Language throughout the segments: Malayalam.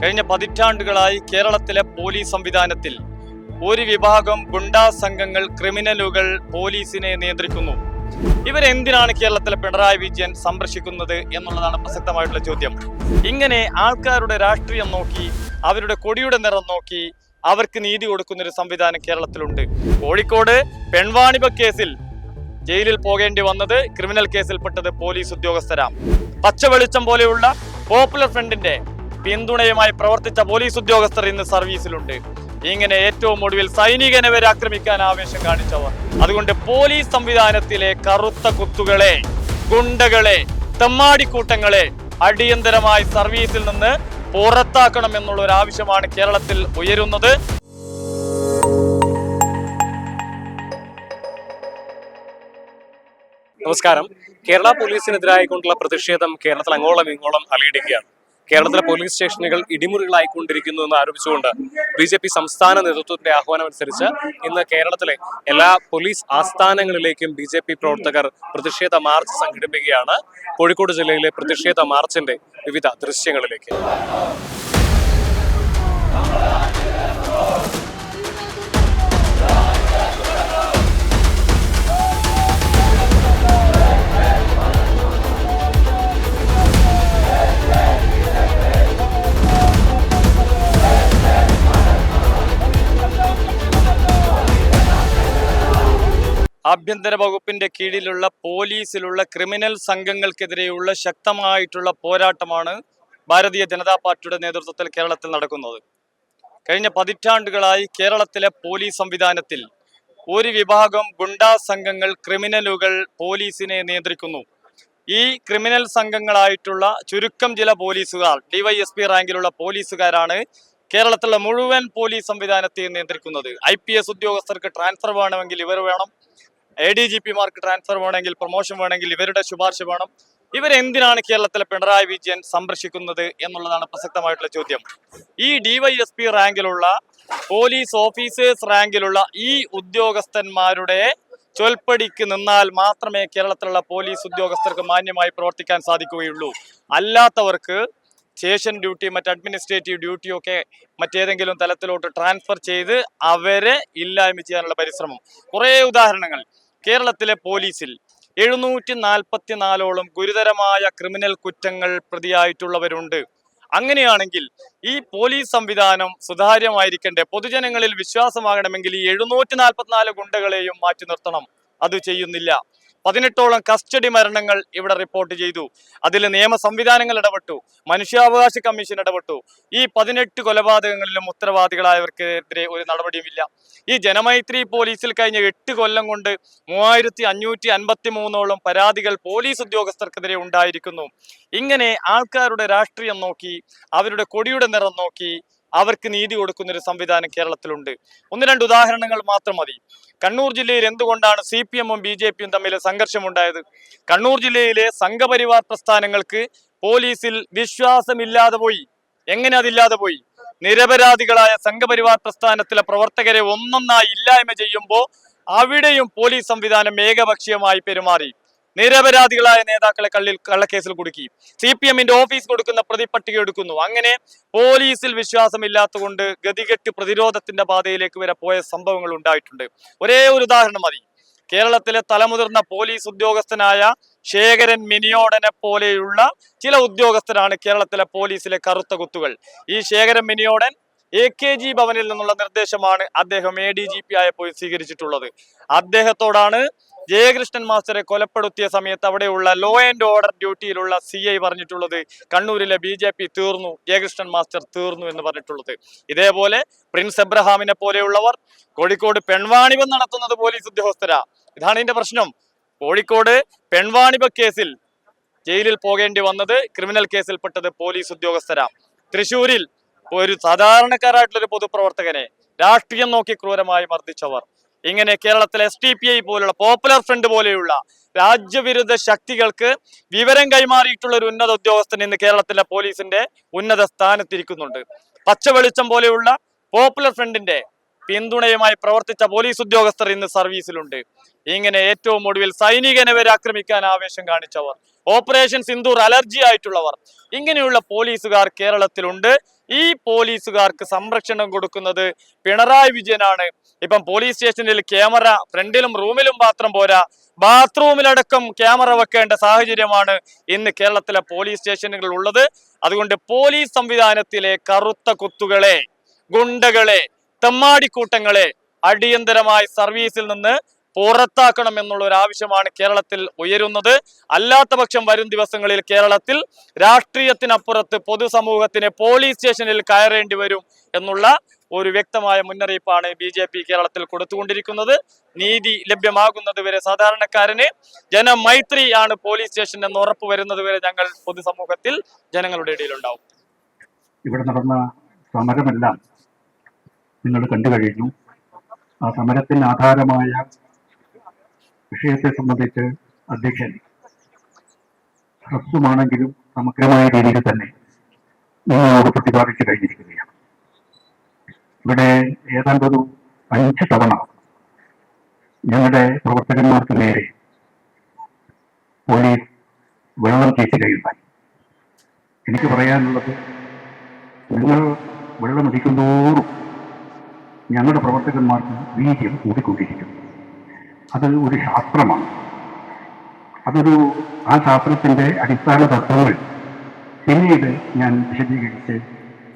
കഴിഞ്ഞ പതിറ്റാണ്ടുകളായി കേരളത്തിലെ പോലീസ് സംവിധാനത്തിൽ ഒരു വിഭാഗം ഗുണ്ടാ സംഘങ്ങൾ ക്രിമിനലുകൾ പോലീസിനെ നിയന്ത്രിക്കുന്നു. ഇവരെന്തിനാണ് കേരളത്തിലെ പിണറായി വിജയൻ സംരക്ഷിക്കുന്നത് എന്നുള്ളതാണ് പ്രസക്തമായിട്ടുള്ള ചോദ്യം. ഇങ്ങനെ ആൾക്കാരുടെ രാഷ്ട്രീയം നോക്കി അവരുടെ കൊടിയുടെ നിറം നോക്കി അവർക്ക് നീതി കൊടുക്കുന്ന ഒരു സംവിധാനം കേരളത്തിലുണ്ട്. കോഴിക്കോട് പെൺവാണിപ കേസിൽ ജയിലിൽ പോകേണ്ടി വന്നത് ക്രിമിനൽ കേസിൽപ്പെട്ടത് പോലീസ് ഉദ്യോഗസ്ഥരാണ് പച്ചവെളിച്ചം പോലെയുള്ള പോപ്പുലർ ഫ്രണ്ടിന്റെ പിന്തുണയുമായി പ്രവർത്തിച്ച പോലീസ് ഉദ്യോഗസ്ഥർ ഇന്ന് സർവീസിലുണ്ട്. ഇങ്ങനെ ഏറ്റവും ഒടുവിൽ സൈനികനെ വരെ ആക്രമിക്കാൻ ആവേശം കാണിച്ചവർ. അതുകൊണ്ട് പോലീസ് സംവിധാനത്തിലെ കറുത്ത കുത്തുകളെ ഗുണ്ടകളെ തെമ്മാടിക്കൂട്ടങ്ങളെ അടിയന്തരമായി സർവീസിൽ നിന്ന് പുറത്താക്കണം എന്നുള്ള ഒരു ആവശ്യമാണ് കേരളത്തിൽ ഉയരുന്നത്. നമസ്കാരം. കേരള പോലീസിനെതിരായിക്കൊണ്ടുള്ള പ്രതിഷേധം കേരളത്തിൽ അങ്ങോളം ഇങ്ങോളം അലയിടുകയാണ്. കേരളത്തിലെ പോലീസ് സ്റ്റേഷനുകൾ ഇടിമുറികളായിക്കൊണ്ടിരിക്കുന്നു എന്ന് ആരോപിച്ചുകൊണ്ട് ബി ജെ പി സംസ്ഥാന നേതൃത്വത്തിന്റെ ആഹ്വാനം അനുസരിച്ച് ഇന്ന് കേരളത്തിലെ എല്ലാ പോലീസ് ആസ്ഥാനങ്ങളിലേക്കും ബി ജെ പി പ്രവർത്തകർ പ്രതിഷേധ മാർച്ച് സംഘടിപ്പിക്കുകയാണ്. കോഴിക്കോട് ജില്ലയിലെ പ്രതിഷേധ മാർച്ചിന്റെ വിവിധ ദൃശ്യങ്ങളിലേക്ക്. ആഭ്യന്തര വകുപ്പിന്റെ കീഴിലുള്ള പോലീസിലുള്ള ക്രിമിനൽ സംഘങ്ങൾക്കെതിരെയുള്ള ശക്തമായിട്ടുള്ള പോരാട്ടമാണ് ഭാരതീയ ജനതാ പാർട്ടിയുടെ നേതൃത്വത്തിൽ കേരളത്തിൽ നടക്കുന്നത്. കഴിഞ്ഞ പതിറ്റാണ്ടുകളായി കേരളത്തിലെ പോലീസ് സംവിധാനത്തിൽ ഒരു വിഭാഗം ഗുണ്ടാ സംഘങ്ങൾ ക്രിമിനലുകൾ പോലീസിനെ നിയന്ത്രിക്കുന്നു. ഈ ക്രിമിനൽ സംഘങ്ങളായിട്ടുള്ള ചുരുക്കം ചില പോലീസുകാർ ഡിവൈഎസ്പി റാങ്കിലുള്ള പോലീസുകാരാണ് കേരളത്തിലെ മുഴുവൻ പോലീസ് സംവിധാനത്തെയും നിയന്ത്രിക്കുന്നത്. ഐ പി എസ് ഉദ്യോഗസ്ഥർക്ക് ട്രാൻസ്ഫർ വേണമെങ്കിൽ ഇവർ വേണം. എ ഡി ജി പിമാർക്ക് ട്രാൻസ്ഫർ വേണമെങ്കിൽ പ്രൊമോഷൻ വേണമെങ്കിൽ ഇവരുടെ ശുപാർശ വേണം. ഇവരെന്തിനാണ് കേരളത്തിലെ പിണറായി വിജയൻ സംരക്ഷിക്കുന്നത് എന്നുള്ളതാണ് പ്രസക്തമായിട്ടുള്ള ചോദ്യം. ഈ ഡിവൈഎസ്പി റാങ്കിലുള്ള പോലീസ് ഓഫീസേഴ്സ് റാങ്കിലുള്ള ഈ ഉദ്യോഗസ്ഥന്മാരുടെ ചൊൽപ്പടിക്ക് നിന്നാൽ മാത്രമേ കേരളത്തിലുള്ള പോലീസ് ഉദ്യോഗസ്ഥർക്ക് മാന്യമായി പ്രവർത്തിക്കാൻ സാധിക്കുകയുള്ളൂ. അല്ലാത്തവർക്ക് സ്റ്റേഷൻ ഡ്യൂട്ടി മറ്റ് അഡ്മിനിസ്ട്രേറ്റീവ് ഡ്യൂട്ടിയൊക്കെ മറ്റേതെങ്കിലും തലത്തിലോട്ട് ട്രാൻസ്ഫർ ചെയ്ത് അവരെ ഇല്ലായ്മ ചെയ്യാനുള്ള പരിശ്രമം. കുറേ ഉദാഹരണങ്ങൾ. കേരളത്തിലെ പോലീസിൽ എഴുന്നൂറ്റി നാൽപ്പത്തി നാലോളം ഗുരുതരമായ ക്രിമിനൽ കുറ്റങ്ങൾ പ്രതിയായിട്ടുള്ളവരുണ്ട്. അങ്ങനെയാണെങ്കിൽ ഈ പോലീസ് സംവിധാനം സുതാര്യമായിരിക്കണ്ടേ? പൊതുജനങ്ങളിൽ വിശ്വാസമാകണമെങ്കിൽ ഈ എഴുന്നൂറ്റി നാൽപ്പത്തിനാല് ഗുണ്ടകളെയും മാറ്റി നിർത്തണം. അത് ചെയ്യുന്നില്ല. പതിനെട്ടോളം കസ്റ്റഡി മരണങ്ങൾ ഇവിടെ റിപ്പോർട്ട് ചെയ്തു. അതിൽ നിയമ സംവിധാനങ്ങൾ ഇടപെട്ടു. മനുഷ്യാവകാശ കമ്മീഷൻ ഇടപെട്ടു. ഈ പതിനെട്ട് കൊലപാതകങ്ങളിലും ഉത്തരവാദികളായവർക്കെതിരെ ഒരു നടപടിയുമില്ല. ഈ ജനമൈത്രി പോലീസിൽ കഴിഞ്ഞ എട്ട് കൊല്ലം കൊണ്ട് മൂവായിരത്തി അഞ്ഞൂറ്റി അൻപത്തി മൂന്നോളം പരാതികൾ പോലീസ് ഉദ്യോഗസ്ഥർക്കെതിരെ ഉണ്ടായിരിക്കുന്നു. ഇങ്ങനെ ആൾക്കാരുടെ രാഷ്ട്രീയം നോക്കി അവരുടെ കൊടിയുടെ നിറം നോക്കി അവർക്ക് നീതി കൊടുക്കുന്ന ഒരു സംവിധാനം കേരളത്തിലുണ്ട്. ഒന്ന് രണ്ട് ഉദാഹരണങ്ങൾ മാത്രം മതി. കണ്ണൂർ ജില്ലയിൽ എന്തുകൊണ്ടാണ് സി പി എമ്മും ബി ജെ പിയും തമ്മിൽ സംഘർഷമുണ്ടായത്? കണ്ണൂർ ജില്ലയിലെ സംഘപരിവാർ പ്രസ്ഥാനങ്ങൾക്ക് പോലീസിൽ വിശ്വാസമില്ലാതെ പോയി. എങ്ങനെ അതില്ലാതെ പോയി? നിരപരാധികളായ സംഘപരിവാർ പ്രസ്ഥാനത്തിലെ പ്രവർത്തകരെ ഒന്നൊന്നായി ഇല്ലായ്മ ചെയ്യുമ്പോൾ അവിടെയും പോലീസ് സംവിധാനം ഏകപക്ഷീയമായി പെരുമാറി. നിരപരാധികളായ നേതാക്കളെ കള്ളിൽ കള്ളക്കേസിൽ കുടുക്കി. സി പി എമ്മിന്റെ ഓഫീസ് കൊടുക്കുന്ന പ്രതിപട്ടിക എടുക്കുന്നു. അങ്ങനെ പോലീസിൽ വിശ്വാസമില്ലാത്തതുകൊണ്ട് ഗതികെട്ട് പ്രതിരോധത്തിന്റെ പാതയിലേക്ക് വരെ പോയ സംഭവങ്ങൾ ഉണ്ടായിട്ടുണ്ട്. ഒരേ ഒരു ഉദാഹരണം മതി. കേരളത്തിലെ തലമുതിർന്ന പോലീസ് ഉദ്യോഗസ്ഥനായ ശേഖരൻ മിനിയോടനെ പോലെയുള്ള ചില ഉദ്യോഗസ്ഥരാണ് കേരളത്തിലെ പോലീസിലെ കറുത്ത കുത്തുകൾ. ഈ Sekharan Miniyodan A K G ഭവനിൽ നിന്നുള്ള നിർദ്ദേശമാണ് അദ്ദേഹം എ ഡി ജി പി ആയപ്പോൾ സ്വീകരിച്ചിട്ടുള്ളത്. അദ്ദേഹത്തോടാണ് ജയകൃഷ്ണൻ മാസ്റ്ററെ കൊലപ്പെടുത്തിയ സമയത്ത് അവിടെയുള്ള ലോ ആൻഡ് ഓർഡർ ഡ്യൂട്ടിയിലുള്ള സി ഐ പറഞ്ഞിട്ടുള്ളത്. കണ്ണൂരിലെ ബി ജെ പി തീർന്നു ജയകൃഷ്ണൻ മാസ്റ്റർ തീർന്നു എന്ന് പറഞ്ഞിട്ടുള്ളത്. ഇതേപോലെ പ്രിൻസ് എബ്രഹാമിനെ പോലെയുള്ളവർ കോഴിക്കോട് പെൺവാണിഭം നടത്തുന്നത് പോലീസ് ഉദ്യോഗസ്ഥരാ. ഇതാണ് ഇതിന്റെ പ്രശ്നം. കോഴിക്കോട് പെൺവാണിഭ കേസിൽ ജയിലിൽ പോകേണ്ടി വന്നത് ക്രിമിനൽ കേസിൽപ്പെട്ടത് പോലീസ് ഉദ്യോഗസ്ഥരാ. തൃശൂരിൽ ഒരു സാധാരണക്കാരായിട്ടുള്ള ഒരു പൊതുപ്രവർത്തകനെ രാഷ്ട്രീയം നോക്കി ക്രൂരമായി മർദ്ദിച്ചവർ. ഇങ്ങനെ കേരളത്തിലെ എസ് ടി പി ഐ പോലുള്ള പോപ്പുലർ ഫ്രണ്ട് പോലെയുള്ള രാജ്യവിരുദ്ധ ശക്തികൾക്ക് വിവരം കൈമാറിയിട്ടുള്ള ഒരു ഉന്നത ഉദ്യോഗസ്ഥൻ ഇന്ന് കേരളത്തിലെ പോലീസിന്റെ ഉന്നത സ്ഥാനത്തിരിക്കുന്നുണ്ട്. പച്ചവെളിച്ചം പോലെയുള്ള പോപ്പുലർ ഫ്രണ്ടിന്റെ പിന്തുണയുമായി പ്രവർത്തിച്ച പോലീസ് ഉദ്യോഗസ്ഥർ ഇന്ന് സർവീസിലുണ്ട് ഇങ്ങനെ ഏറ്റവും ഒടുവിൽ സൈനികനെ വരെ ആക്രമിക്കാൻ ആവേശം കാണിച്ചവർ. ഓപ്പറേഷൻ സിന്ദൂർ അലർജി ആയിട്ടുള്ളവർ. ഇങ്ങനെയുള്ള പോലീസുകാർ കേരളത്തിലുണ്ട്. ഈ പോലീസുകാർക്ക് സംരക്ഷണം കൊടുക്കുന്നത് പിണറായി വിജയനാണ്. ഇപ്പം പോലീസ് സ്റ്റേഷനിൽ ക്യാമറ ഫ്രണ്ടിലും റൂമിലും മാത്രം പോരാ. ബാത്റൂമിലടക്കം ക്യാമറ വെക്കേണ്ട സാഹചര്യമാണ് ഇന്ന് കേരളത്തിലെ പോലീസ് സ്റ്റേഷനുകൾ ഉള്ളത്. അതുകൊണ്ട് പോലീസ് സംവിധാനത്തിലെ കറുത്ത കുത്തുകളെ ഗുണ്ടകളെ തെമ്മാടിക്കൂട്ടങ്ങളെ അടിയന്തരമായി സർവീസിൽ നിന്ന് പുറത്താക്കണം എന്നുള്ള ഒരു ആവശ്യമാണ് കേരളത്തിൽ ഉയരുന്നത്. അല്ലാത്ത പക്ഷം വരും ദിവസങ്ങളിൽ കേരളത്തിൽ രാഷ്ട്രീയത്തിനപ്പുറത്ത് പൊതുസമൂഹത്തിന് പോലീസ് സ്റ്റേഷനിൽ കയറേണ്ടി വരും എന്നുള്ള ഒരു വ്യക്തമായ മുന്നറിയിപ്പാണ് ബി ജെ പി കേരളത്തിൽ കൊടുത്തുകൊണ്ടിരിക്കുന്നത്. നീതി ലഭ്യമാകുന്നത് വരെ സാധാരണക്കാരന് ജനമൈത്രി ആണ് പോലീസ് സ്റ്റേഷൻ എന്ന് ഉറപ്പ് വരുന്നത് വരെ ഞങ്ങൾ പൊതുസമൂഹത്തിൽ ജനങ്ങളുടെ ഇടയിലുണ്ടാവും. ഇവിടെ നടന്ന സമരമെല്ലാം നിങ്ങൾ കണ്ടു കഴിഞ്ഞു. ആ സമരത്തിന് ആധാരമായ വിഷയത്തെ സംബന്ധിച്ച് അധ്യക്ഷൻ ഹ്രസ്വമാണെങ്കിലും സമഗ്രമായ രീതിയിൽ തന്നെ നിങ്ങളോട് പ്രതിപാദിച്ചു കഴിഞ്ഞിരിക്കുകയാണ്. ഇവിടെ ഏതാണ്ടൊരു അഞ്ച് തവണ ഞങ്ങളുടെ പ്രവർത്തകന്മാർക്ക് നേരെ പോലീസ് വെള്ളം ചീറ്റുകയുണ്ടായി എനിക്ക് പറയാനുള്ളത് നിങ്ങൾ വെള്ളമടിക്കുന്തോറും ഞങ്ങളുടെ പ്രവർത്തകന്മാർക്ക് വീര്യം കൂടിക്കൊണ്ടിരിക്കും അത് ഒരു ശാസ്ത്രമാണ് അതൊരു ആ ശാസ്ത്രത്തിന്റെ അടിസ്ഥാന തത്വങ്ങൾ പിന്നീട് ഞാൻ വിശദീകരിച്ച്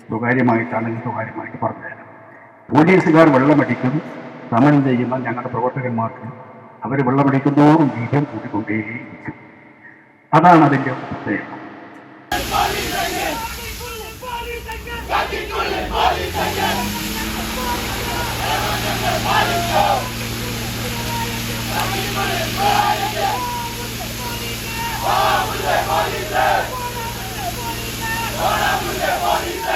സ്വകാര്യമായിട്ടാണെങ്കിൽ സ്വകാര്യമായിട്ട് പറഞ്ഞുതരാം പോലീസുകാർ വെള്ളമടിക്കും സമരം ചെയ്യുന്ന ഞങ്ങളുടെ പ്രവർത്തകന്മാർക്ക് അവർ വെള്ളമടിക്കുന്നതോറും വീര്യം കൂട്ടിക്കൊണ്ടേയിരിക്കും അതാണ് അതിന്റെ പ്രത്യേകത Police!